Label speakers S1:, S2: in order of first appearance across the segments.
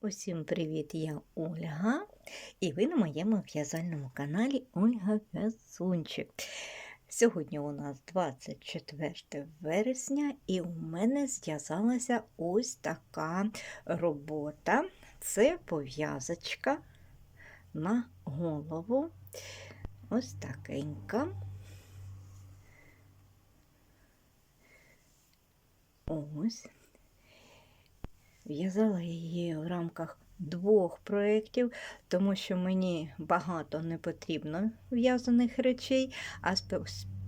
S1: Усім привіт! Я Ольга, і ви на моєму в'язальному каналі Ольга В'язунчик. Сьогодні у нас 24 вересня, і у мене зв'язалася ось така робота. Це пов'язочка на голову. Ось такенька. Ось. В'язала її в рамках двох проєктів, тому що мені багато не потрібно в'язаних речей, а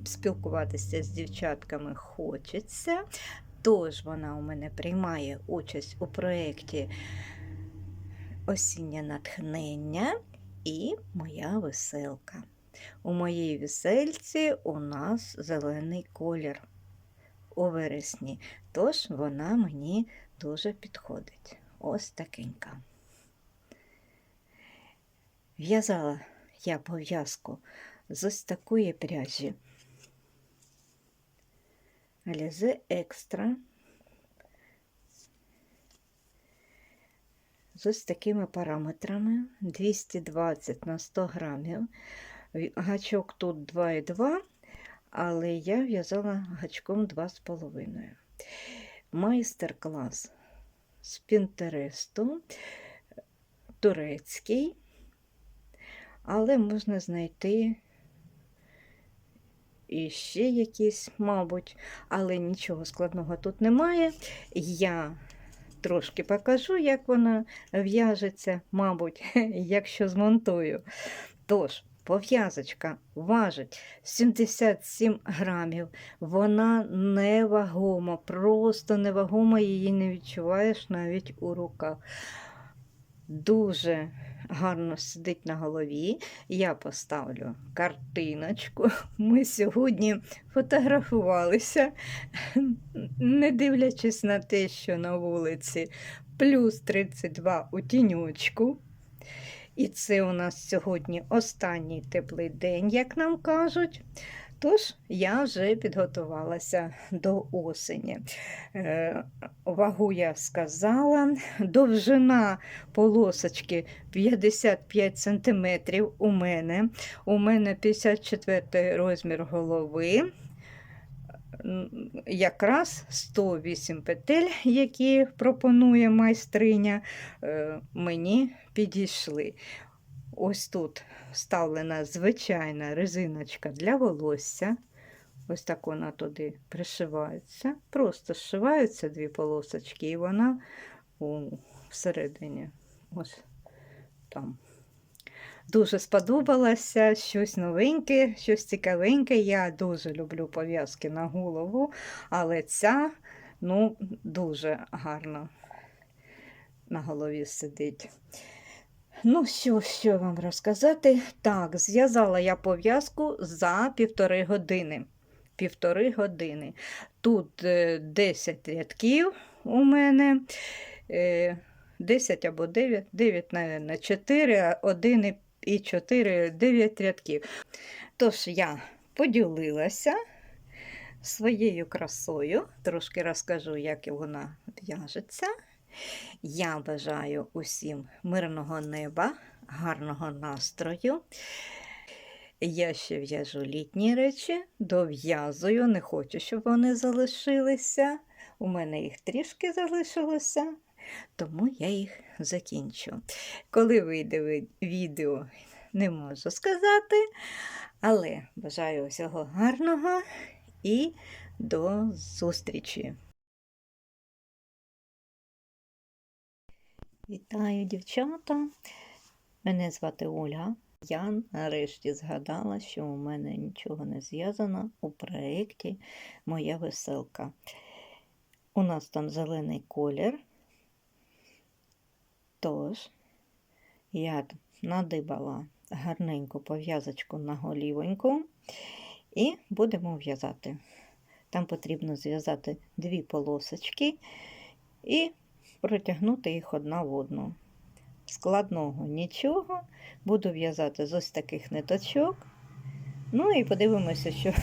S1: спілкуватися з дівчатками хочеться. Тож вона у мене приймає участь у проєкті Осіннє натхнення і моя веселка. У моїй весельці у нас зелений колір у вересні, тож вона мені дуже підходить. Ось такенька. В'язала я пов'язку з ось такої пряжі. Alize екстра. З ось такими параметрами 220 на 100 грамів. Гачок тут 2,2, але я в'язала гачком 2,5 майстер-клас з Пінтересту, турецький, але можна знайти і ще якісь, мабуть, але нічого складного тут немає. Я трошки покажу, як вона в'яжеться, мабуть, якщо змонтую. Тож, Пов'язочка важить 77 грамів. Вона невагома, просто невагома, її не відчуваєш навіть у руках. Дуже гарно сидить на голові. Я поставлю картиночку. Ми сьогодні фотографувалися, не дивлячись на те, що на вулиці плюс 32 у тіньочку. І це у нас сьогодні останній теплий день, як нам кажуть. Тож я вже підготувалася до осені. Е, вагу я сказала, довжина полосочки 55 см у мене. У мене 54 розмір голови. Якраз 108 петель, які пропонує майстриня, е, мені підійшли. Ось тут вставлена звичайна резиночка для волосся. Ось так вона туди пришивається. Просто зшиваються дві полосочки, і вона у, всередині. Ось там. Дуже сподобалося щось новеньке, щось цікавеньке. Я дуже люблю пов'язки на голову, але ця ну, дуже гарно на голові сидить. Ну, що, що вам розказати? Так, зв'язала я пов'язку за півтори години. Півтори години. Тут е, 10 рядків у мене. Е, 10 або 9, 9, мабуть, 4, 1 і 4, 9 рядків. Тож я поділилася своєю красою, трошки розкажу, як вона в'яжеться. Я бажаю усім мирного неба, гарного настрою. Я ще в'яжу літні речі, дов'язую, не хочу, щоб вони залишилися. У мене їх трішки залишилося, тому я їх закінчу. Коли вийде відео, не можу сказати, але бажаю всього гарного і до зустрічі! Вітаю, дівчата! Мене звати Ольга. Я нарешті згадала, що у мене нічого не зв'язано у проєкті Моя веселка. У нас там зелений колір. Тож, я надибала гарненьку пов'язочку на голівоньку і будемо в'язати. Там потрібно зв'язати дві полосочки і протягнути їх одна в одну. Складного нічого. Буду в'язати з ось таких ниточок. Ну і подивимося, що,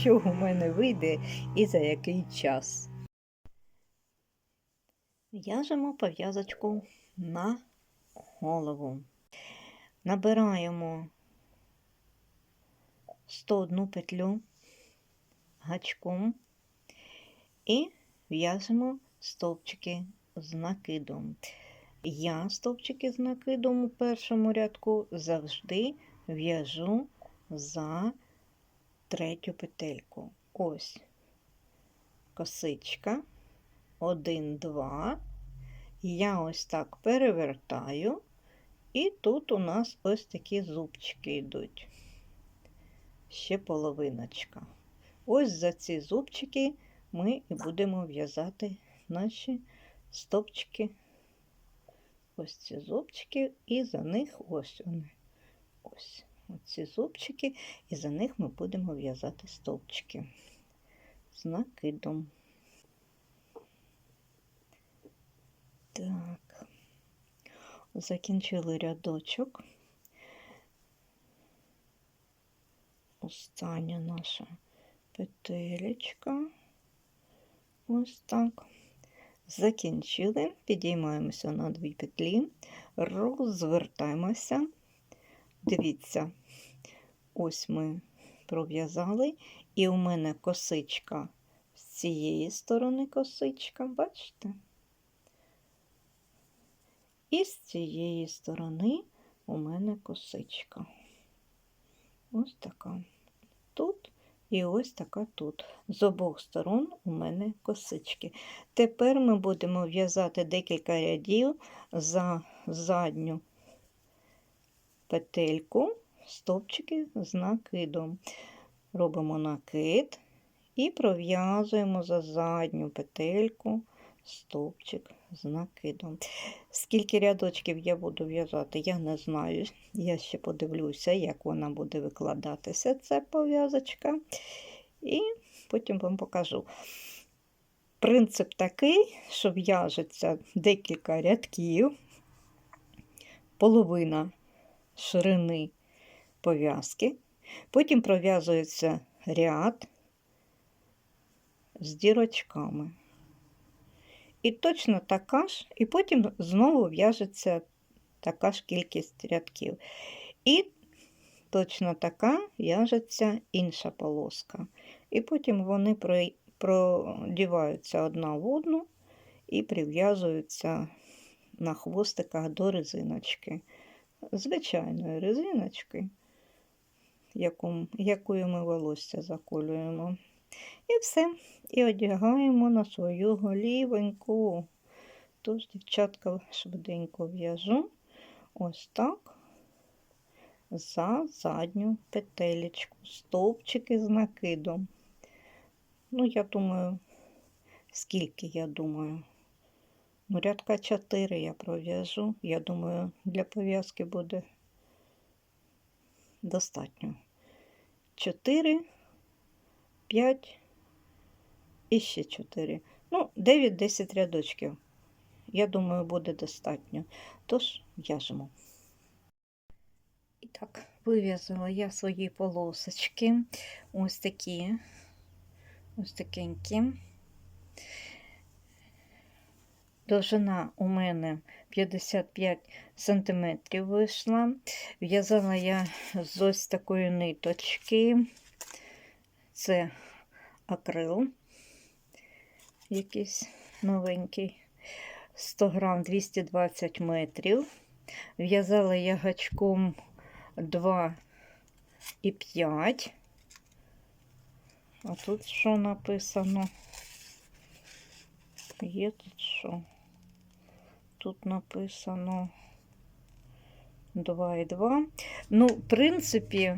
S1: що у мене вийде і за який час. В'яжемо пов'язочку на голову. Набираємо 101 петлю гачком і в'яжемо стовпчики з накидом. Я стовпчики з накидом у першому рядку завжди в'яжу за третю петельку. Ось косичка, один, два. Я ось так перевертаю, і тут у нас ось такі зубчики йдуть. Ще половиночка. Ось за ці зубчики ми і будемо в'язати наші стопчики. Ось ці зубчики, і за них ось вони. Ось ці зубчики, і за них ми будемо в'язати стовпчики з накидом. Так, закінчили рядочок. Остання наша петелечка. Ось так. Закінчили, підіймаємося на дві петлі, розвертаємося. Дивіться, ось ми пров'язали, і у мене косичка з цієї сторони косичка, бачите? І з цієї сторони у мене косичка. Ось така тут і ось така тут. З обох сторон у мене косички. Тепер ми будемо в'язати декілька рядів за задню петельку, стовпчики з накидом. Робимо накид і пров'язуємо за задню петельку стовпчик з накидом. Скільки рядочків я буду в'язати, я не знаю. Я ще подивлюся, як вона буде викладатися, ця пов'язочка. І потім вам покажу. Принцип такий, що в'яжеться декілька рядків, половина ширини пов'язки, потім пров'язується ряд з дірочками. І точно така ж, і потім знову в'яжеться така ж кількість рядків. І точно така в'яжеться інша полоска. І потім вони продіваються одна в одну і прив'язуються на хвостиках до резиночки. Звичайної резиночки, якою ми волосся заколюємо. І все. І одягаємо на свою голівеньку. Тож, дівчатка, швиденько в'яжу ось так за задню петелечку, стовпчики з накидом. Ну, я думаю, скільки я думаю. Ну, рядка 4 я пров'яжу. Я думаю, для пов'язки буде достатньо. 4 5 і ще 4. Ну, 9-10 рядочків. Я думаю, буде достатньо. Тож, в'яжемо. І так, вив'язала я свої полосочки. Ось такі, ось такенькі. Довжина у мене 55 см вийшла. В'язала я з ось такої ниточки це акрил, якийсь новенький, 100 грам 220 метрів. В'язала я гачком 2 і 5. А тут що написано? Є тут що? Тут написано 2 і 2. Ну, в принципі,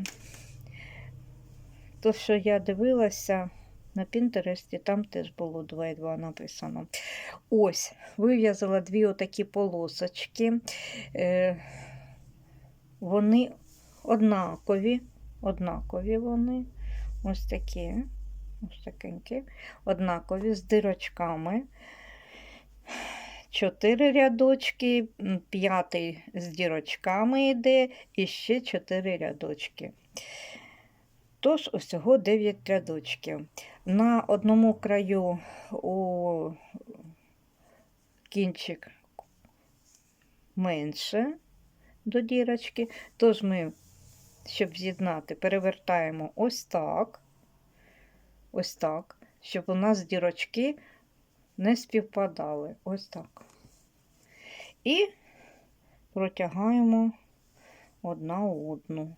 S1: то, що я дивилася на Пінтересті, там теж було 2,2 написано. Ось, вив'язала дві отакі полосочки. Е, Вони однакові, однакові вони, ось такі, ось такенькі, однакові з дирочками. Чотири рядочки, п'ятий з дірочками йде, і ще чотири рядочки. Тож, усього 9 рядочків. На одному краю у кінчик менше до дірочки. Тож ми, щоб з'єднати, перевертаємо ось так, ось так, щоб у нас дірочки не співпадали. Ось так. І протягаємо одна одну.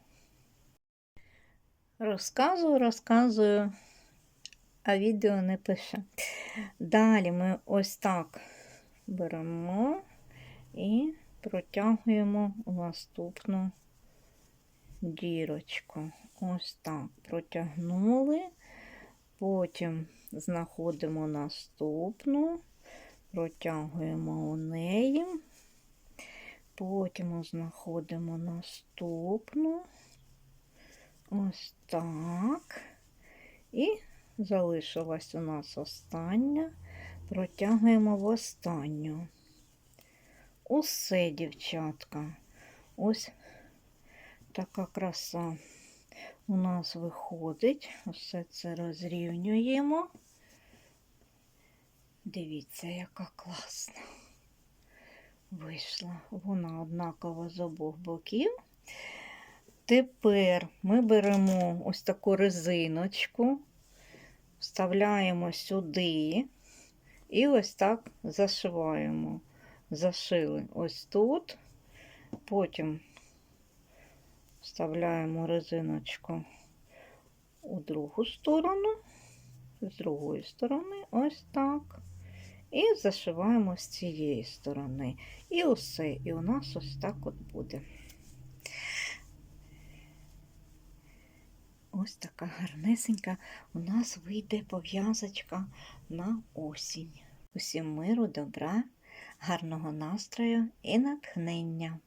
S1: Розказую, розказую, а відео не пише. Далі ми ось так беремо і протягуємо у наступну дірочку. Ось так протягнули, потім знаходимо наступну, протягуємо у неї, потім знаходимо наступну. Ось так. І залишилась у нас остання. Протягуємо в останню. Усе, дівчатка. Ось така краса у нас виходить. Усе це розрівнюємо. Дивіться, яка класна. Вийшла. Вона однакова з обох боків. Тепер ми беремо ось таку резиночку, вставляємо сюди і ось так зашиваємо. Зашили ось тут, потім вставляємо резиночку у другу сторону, з другої сторони, ось так. І зашиваємо з цієї сторони. І усе. І у нас ось так от буде. Ось така гарнесенька у нас вийде пов'язочка на осінь. Усім миру, добра, гарного настрою і натхнення.